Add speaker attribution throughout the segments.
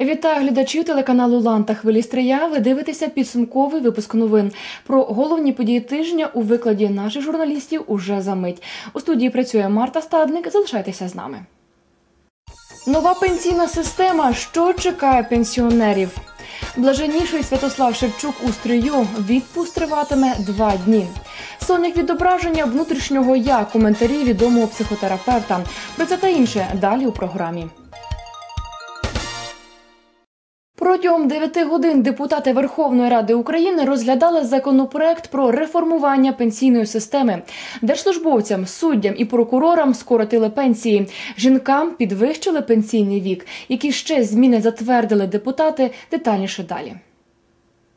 Speaker 1: Вітаю глядачів телеканалу Ланта Хвилі Стрия. Ви дивитеся підсумковий випуск новин про головні події тижня у викладі наших журналістів уже за мить. У студії працює Марта Стадник. Залишайтеся з нами. Нова пенсійна система. Що чекає пенсіонерів? Блаженніший Святослав Шевчук у стрию. Відпуск триватиме два дні. Сонних відображення внутрішнього я коментарі відомого психотерапевта. Про це та інше далі у програмі. Протягом 9 годин депутати Верховної Ради України розглядали законопроект про реформування пенсійної системи. Держслужбовцям, суддям і прокурорам скоротили пенсії. Жінкам підвищили пенсійний вік. Які ще зміни затвердили депутати? Детальніше далі.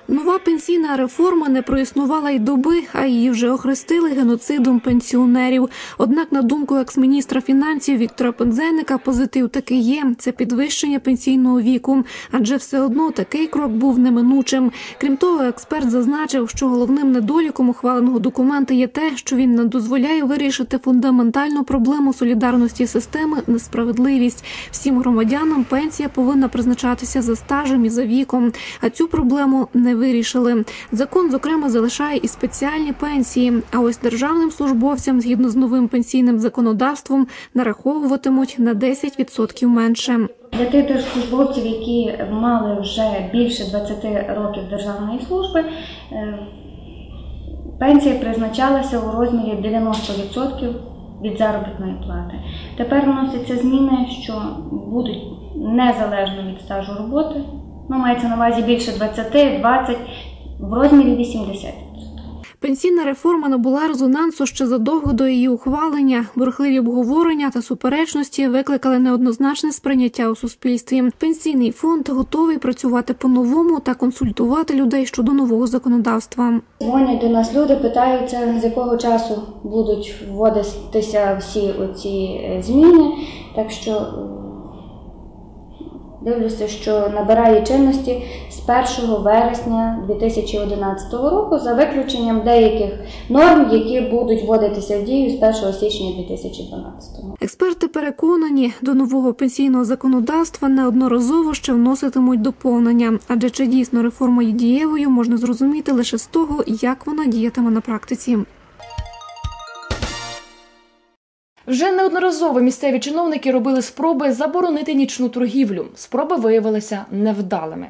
Speaker 2: Нова пенсійна реформа не проіснувала й доби, а її вже охрестили геноцидом пенсіонерів. Однак, на думку екс-міністра фінансів Віктора Пензеника, позитив таки є це підвищення пенсійного віку, адже все одно такий крок був неминучим. Крім того, експерт зазначив, що головним недоліком ухваленого документа є те, що він не дозволяє вирішити фундаментальну проблему солідарності системи несправедливість. Всім громадянам пенсія повинна призначатися за стажем і за віком. А цю проблему не вирішили. Закон, зокрема, залишає і спеціальні пенсії. А ось державним службовцям, згідно з новим пенсійним законодавством, нараховуватимуть на 10% менше.
Speaker 3: Для тих держслужбовців, які мали вже більше 20 років державної служби, е, пенсія призначалася у розмірі 90% від заробітної плати. Тепер вносяться зміни, що будуть незалежно від стажу роботи. Ну, мається на увазі більше 20, 20, в розмірі 80.
Speaker 2: Пенсійна реформа набула резонансу ще задовго до її ухвалення. Бурхливі обговорення та суперечності викликали неоднозначне сприйняття у суспільстві. Пенсійний фонд готовий працювати по-новому та консультувати людей щодо нового законодавства.
Speaker 3: Дзвонять до нас люди, питаються, з якого часу будуть вводитися всі оці зміни. Так що е, Дивлюся, що набирає чинності з 1 вересня 2011 року за виключенням деяких норм, які будуть вводитися в дію з 1 січня 2012 року.
Speaker 2: Експерти переконані, до нового пенсійного законодавства неодноразово ще вноситимуть доповнення, адже чи дійсно реформа є дієвою, можна зрозуміти лише з того, як вона діятиме на практиці.
Speaker 1: Вже неодноразово місцеві чиновники робили спроби заборонити нічну торгівлю. Спроби виявилися невдалими.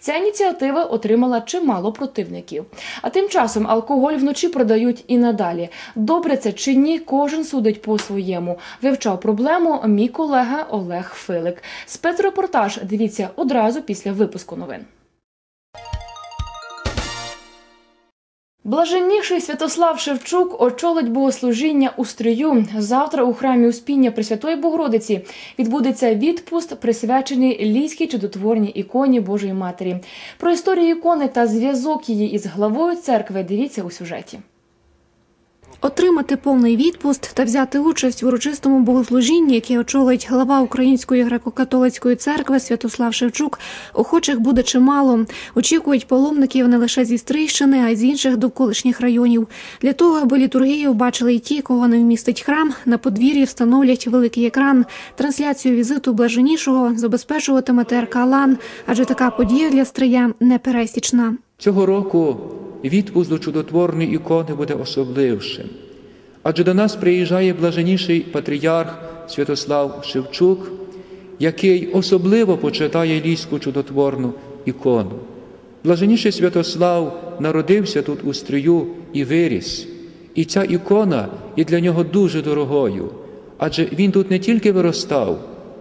Speaker 1: Ця ініціатива отримала чимало противників. А тим часом алкоголь вночі продають і надалі. Добре це чи ні, кожен судить по-своєму. Вивчав проблему мій колега Олег Филик. Спецрепортаж дивіться одразу після випуску новин. Блаженніший Святослав Шевчук очолить богослужіння у стрию. Завтра у храмі Успіння Пресвятої Богородиці відбудеться відпуст, присвячений ліській чудотворній іконі Божої Матері. Про історію ікони та зв'язок її із главою церкви дивіться у сюжеті.
Speaker 2: Отримати повний відпуст та взяти участь в урочистому богослужінні, яке очолить глава Української греко-католицької церкви Святослав Шевчук, охочих буде чимало. Очікують паломників не лише зі Стрийщини, а й з інших довколишніх районів. Для того, аби літургію бачили й ті, кого не вмістить храм, на подвір'ї встановлять великий екран. Трансляцію візиту блаженішого забезпечуватиме ТРК «Лан», адже така подія для Стрия непересічна.
Speaker 4: Цього року відпуск до чудотворної ікони буде особлившим, адже до нас приїжджає блаженніший патріарх Святослав Шевчук, який особливо почитає ліську чудотворну ікону. Блаженніший Святослав народився тут у стрію і виріс, і ця ікона є для нього дуже дорогою, адже він тут не тільки виростав,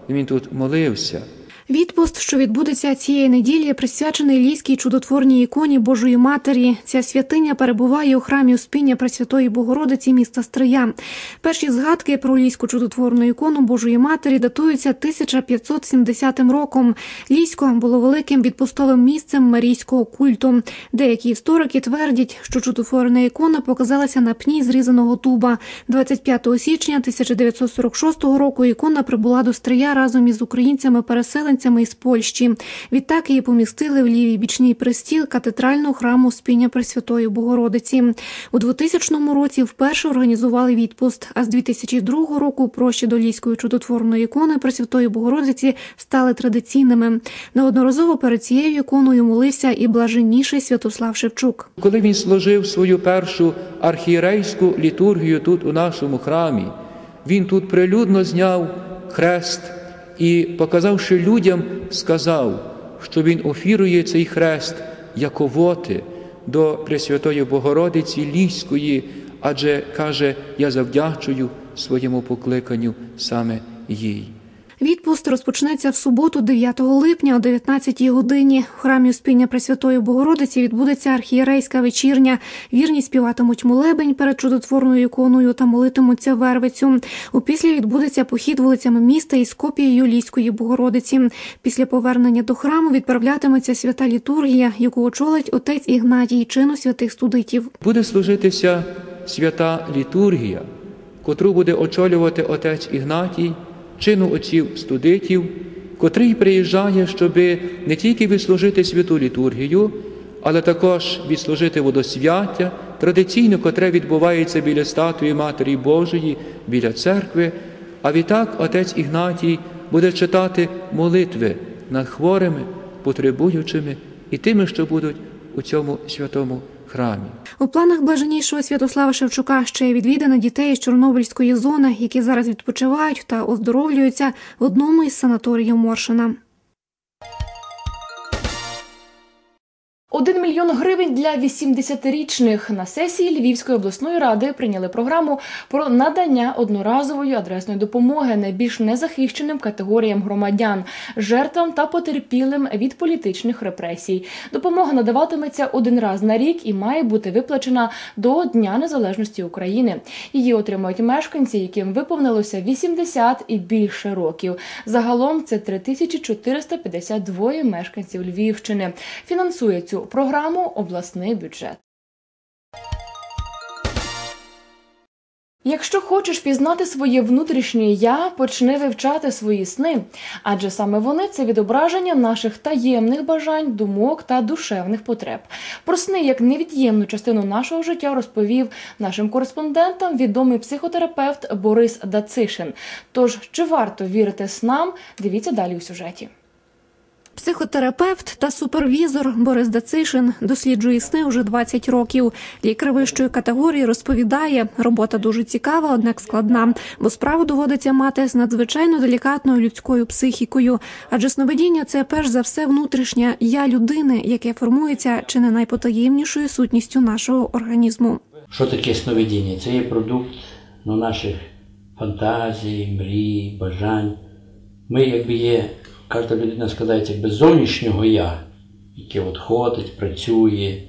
Speaker 4: він тут молився.
Speaker 2: Відпуст, що відбудеться цієї неділі, присвячений лійській чудотворній іконі Божої Матері. Ця святиня перебуває у храмі Успіння Пресвятої Богородиці міста Стрия. Перші згадки про лійську чудотворну ікону Божої Матері датуються 1570 роком. Лійсько було великим відпустовим місцем марійського культу. Деякі історики твердять, що чудотворна ікона показалася на пні зрізаного туба. 25 січня 1946 року ікона прибула до Стрия разом із українцями-переселенцями переселенцями із Польщі. Відтак її помістили в лівій бічній престіл катедрального храму Спіння Пресвятої Богородиці. У 2000 році вперше організували відпуст, а з 2002 року прощі до львівської чудотворної ікони Пресвятої Богородиці стали традиційними. Неодноразово перед цією іконою молився і блаженніший Святослав Шевчук.
Speaker 4: Коли він служив свою першу архієрейську літургію тут у нашому храмі, він тут прилюдно зняв хрест і, показавши людям, сказав, що він офірує цей хрест яковоти до Пресвятої Богородиці Ліської, адже каже, я завдячую своєму покликанню саме їй.
Speaker 2: Відпуст розпочнеться в суботу, 9 липня о 19 годині. В храмі Успіння Пресвятої Богородиці відбудеться архієрейська вечірня. Вірні співатимуть молебень перед чудотворною іконою та молитимуться вервицю. Опісля відбудеться похід вулицями міста із копією Ліської Богородиці. Після повернення до храму відправлятиметься свята літургія, яку очолить отець Ігнатій, чину святих студитів.
Speaker 4: Буде служитися свята літургія, котру буде очолювати отець Ігнатій, чину отців студитів, котрий приїжджає, щоб не тільки відслужити святу літургію, але також відслужити водосвяття, традиційно, котре відбувається біля статуї Матері Божої, біля церкви. А відтак отець Ігнатій буде читати молитви над хворими, потребуючими і тими, що будуть у цьому святому храмі.
Speaker 2: У планах блаженнішого Святослава Шевчука ще й відвідано дітей з Чорнобильської зони, які зараз відпочивають та оздоровлюються в одному із санаторіїв Моршина.
Speaker 1: Один мільйон гривень для 80-річних на сесії Львівської обласної ради прийняли програму про надання одноразової адресної допомоги найбільш незахищеним категоріям громадян, жертвам та потерпілим від політичних репресій. Допомога надаватиметься один раз на рік і має бути виплачена до Дня Незалежності України. Її отримають мешканці, яким виповнилося 80 і більше років. Загалом це 3452 мешканців Львівщини. Фінансує цю програму обласний бюджет. Якщо хочеш пізнати своє внутрішнє я, почни вивчати свої сни, адже саме вони це відображення наших таємних бажань, думок та душевних потреб. Про сни як невід'ємну частину нашого життя розповів нашим кореспондентам відомий психотерапевт Борис Дацишин. Тож чи варто вірити снам? Дивіться далі у сюжеті.
Speaker 2: Психотерапевт та супервізор Борис Дацишин досліджує сни вже 20 років. Лікар вищої категорії розповідає, робота дуже цікава, однак складна, бо справу доводиться мати з надзвичайно делікатною людською психікою. Адже сновидіння це перш за все внутрішнє я людини, яке формується чи не найпотаємнішою сутністю нашого організму.
Speaker 5: Що таке сновидіння? Це є продукт ну, наших фантазій, мрій, бажань. Ми якби є, кожна людина складається якби з зовнішнього я, яке от ходить, працює,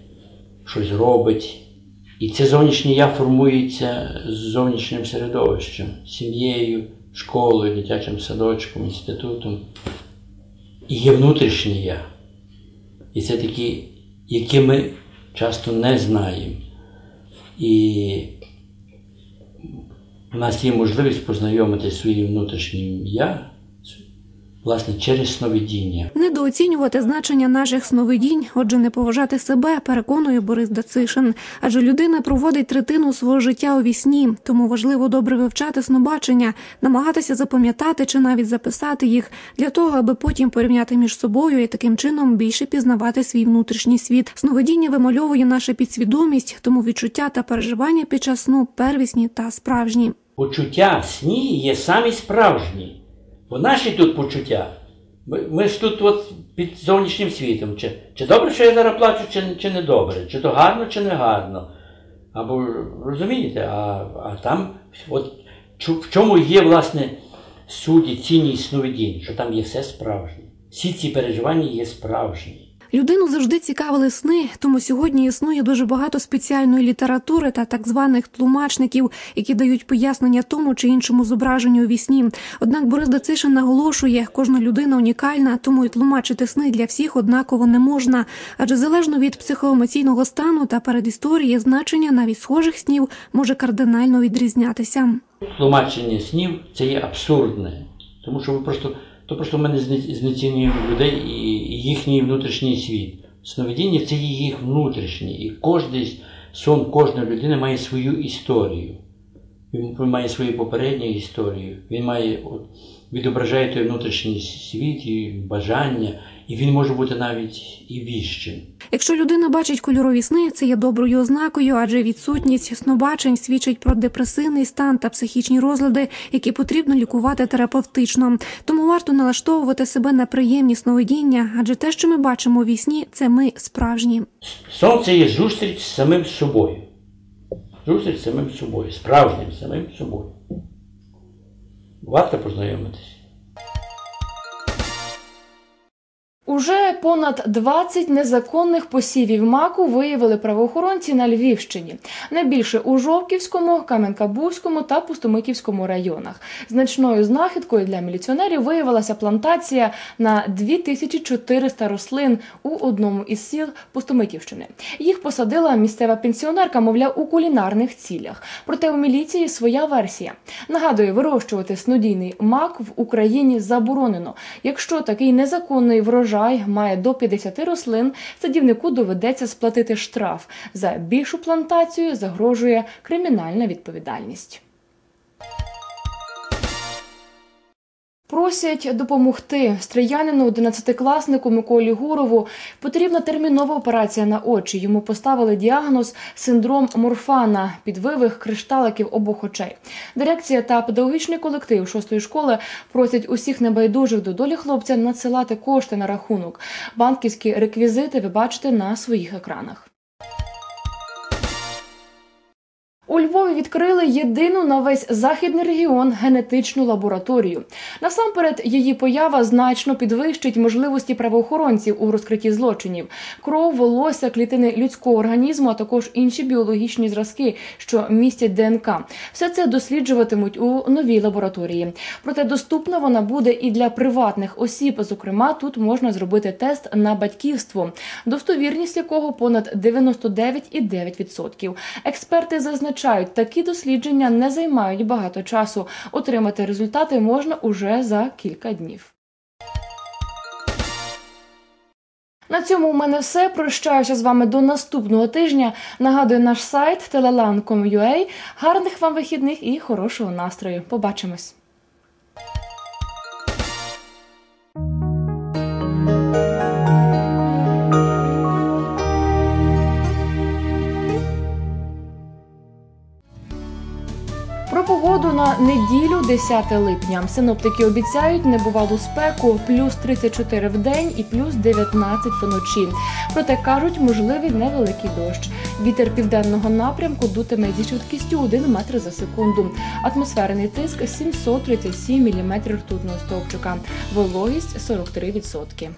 Speaker 5: щось робить. І це зовнішнє я формується з зовнішнім середовищем, сім'єю, школою, дитячим садочком, інститутом. І є внутрішнє я. І це такі, які ми часто не знаємо. І у нас є можливість познайомитися зі своїм внутрішнім я, власне, через сновидіння.
Speaker 2: Недооцінювати значення наших сновидінь, отже, не поважати себе, переконує Борис Дацишин. Адже людина проводить третину свого життя у вісні, тому важливо добре вивчати снобачення, намагатися запам'ятати чи навіть записати їх для того, аби потім порівняти між собою і таким чином більше пізнавати свій внутрішній світ. Сновидіння вимальовує наша підсвідомість, тому відчуття та переживання під час сну первісні та справжні.
Speaker 5: Почуття сні є самі справжні. Бо наші тут почуття. Ми, ми ж тут от під зовнішнім світом. Чи, чи добре, що я зараз плачу, чи, чи не добре, чи то гарно, чи не гарно. Або розумієте, а, а там от, в чому є, власне, суть цінність сновидінь, що там є все справжнє. Всі ці переживання є справжні.
Speaker 2: Людину завжди цікавили сни, тому сьогодні існує дуже багато спеціальної літератури та так званих тлумачників, які дають пояснення тому чи іншому зображенню у вісні. Однак Борис Дацишин наголошує, кожна людина унікальна, тому і тлумачити сни для всіх однаково не можна. Адже залежно від психоемоційного стану та передісторії, значення навіть схожих снів може кардинально відрізнятися.
Speaker 5: Тлумачення снів це є абсурдне, тому що ви просто то просто ми не зне- знецінюємо людей і їхній внутрішній світ. Сновидіння це є їх внутрішнє, і кожний сон кожної людини має свою історію. Він має свою попередню історію, він має от, відображає той внутрішній світ і бажання, і він може бути навіть і віщим.
Speaker 2: Якщо людина бачить кольорові сни, це є доброю ознакою, адже відсутність снобачень свідчить про депресивний стан та психічні розлади, які потрібно лікувати терапевтично. Тому варто налаштовувати себе на приємні сновидіння, адже те, що ми бачимо у вісні, це ми справжні.
Speaker 5: Сон це є зустріч з самим собою. Зустріч з самим собою, справжнім самим собою. Варто познайомитися.
Speaker 1: Уже понад 20 незаконних посівів маку виявили правоохоронці на Львівщині. Найбільше у Жовківському, Кам'янка-Бузькому та Пустомитівському районах. Значною знахідкою для міліціонерів виявилася плантація на 2400 рослин у одному із сіл Пустомитівщини. Їх посадила місцева пенсіонерка, мовляв, у кулінарних цілях. Проте у міліції своя версія. Нагадую, вирощувати снодійний мак в Україні заборонено. Якщо такий незаконний врожай має до 50 рослин, садівнику доведеться сплатити штраф. За більшу плантацію загрожує кримінальна відповідальність. Просять допомогти стріянину 11-класнику Миколі Гурову. Потрібна термінова операція на очі. Йому поставили діагноз синдром морфана, підвивих кришталиків обох очей. Дирекція та педагогічний колектив шостої школи просять усіх небайдужих до долі хлопця надсилати кошти на рахунок. Банківські реквізити ви бачите на своїх екранах. У Львові відкрили єдину на весь західний регіон генетичну лабораторію. Насамперед, її поява значно підвищить можливості правоохоронців у розкритті злочинів. Кров, волосся, клітини людського організму, а також інші біологічні зразки, що містять ДНК. Все це досліджуватимуть у новій лабораторії. Проте доступна вона буде і для приватних осіб. Зокрема, тут можна зробити тест на батьківство, достовірність якого понад 99,9%. Експерти зазначають, такі дослідження не займають багато часу. Отримати результати можна уже за кілька днів. На цьому у мене все. Прощаюся з вами до наступного тижня. Нагадую наш сайт telelan.com.ua. Гарних вам вихідних і хорошого настрою. Побачимось. На неділю, 10 липня. Синоптики обіцяють небувалу спеку, плюс 34 в день і плюс 19 вночі. Проте кажуть, можливий невеликий дощ. Вітер південного напрямку дутиме зі швидкістю 1 метр за секунду. Атмосферний тиск 737 мм ртутного стовпчика. Вологість 43%.